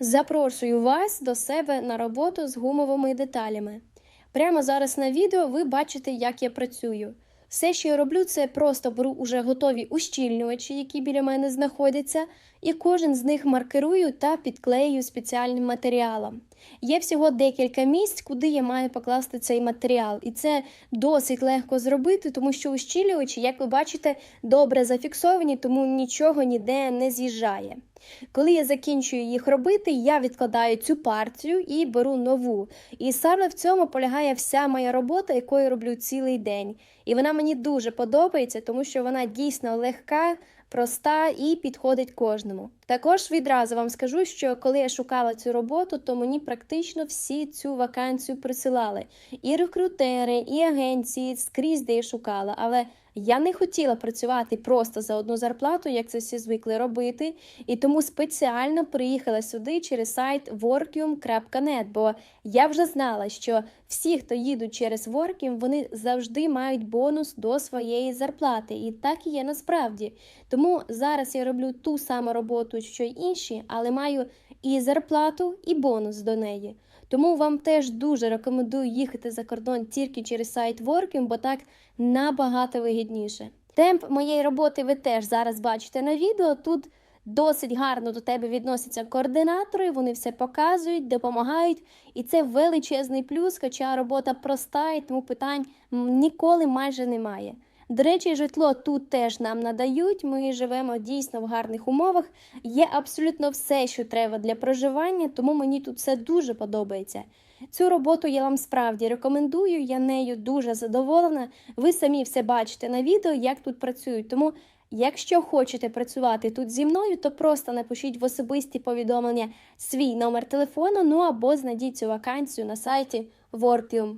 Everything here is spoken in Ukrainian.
Запрошую вас до себе на роботу з гумовими деталями. Прямо зараз на відео ви бачите, як я працюю. Все, що я роблю, це просто беру уже готові ущільнювачі, які біля мене знаходяться, і кожен з них маркерую та підклею спеціальним матеріалом. Є всього декілька місць, куди я маю покласти цей матеріал, і це досить легко зробити, тому що ущільнювачі, як ви бачите, добре зафіксовані, тому нічого ніде не з'їжджає. Коли я закінчую їх робити, я відкладаю цю партію і беру нову. І саме в цьому полягає вся моя робота, яку я роблю цілий день. І вона мені дуже подобається, тому що вона дійсно легка, проста і підходить кожному. Також відразу вам скажу, що коли я шукала цю роботу, то мені практично всі цю вакансію присилали. І рекрутери, і агенції скрізь, де я шукала. Але я не хотіла працювати просто за одну зарплату, як це всі звикли робити, і тому спеціально приїхала сюди через сайт workium.net, бо я вже знала, що всі, хто їдуть через Workium, вони завжди мають бонус до своєї зарплати. І так і є насправді. Тому зараз я роблю ту саму роботу, що й інші, але маю і зарплату, і бонус до неї. Тому вам теж дуже рекомендую їхати за кордон тільки через сайт Workium, бо так набагато вигідніше. Темп моєї роботи ви теж зараз бачите на відео. Тут досить гарно до тебе відносяться координатори, вони все показують, допомагають. І це величезний плюс, хоча робота проста, і тому питань ніколи майже немає. До речі, житло тут теж нам надають. Ми живемо дійсно в гарних умовах. Є абсолютно все, що треба для проживання, тому мені тут все дуже подобається. Цю роботу я вам справді рекомендую, я нею дуже задоволена. Ви самі все бачите на відео, як тут працюють. Тому, якщо хочете працювати тут зі мною, то просто напишіть в особисті повідомлення свій номер телефону, ну або знайдіть цю вакансію на сайті Workium.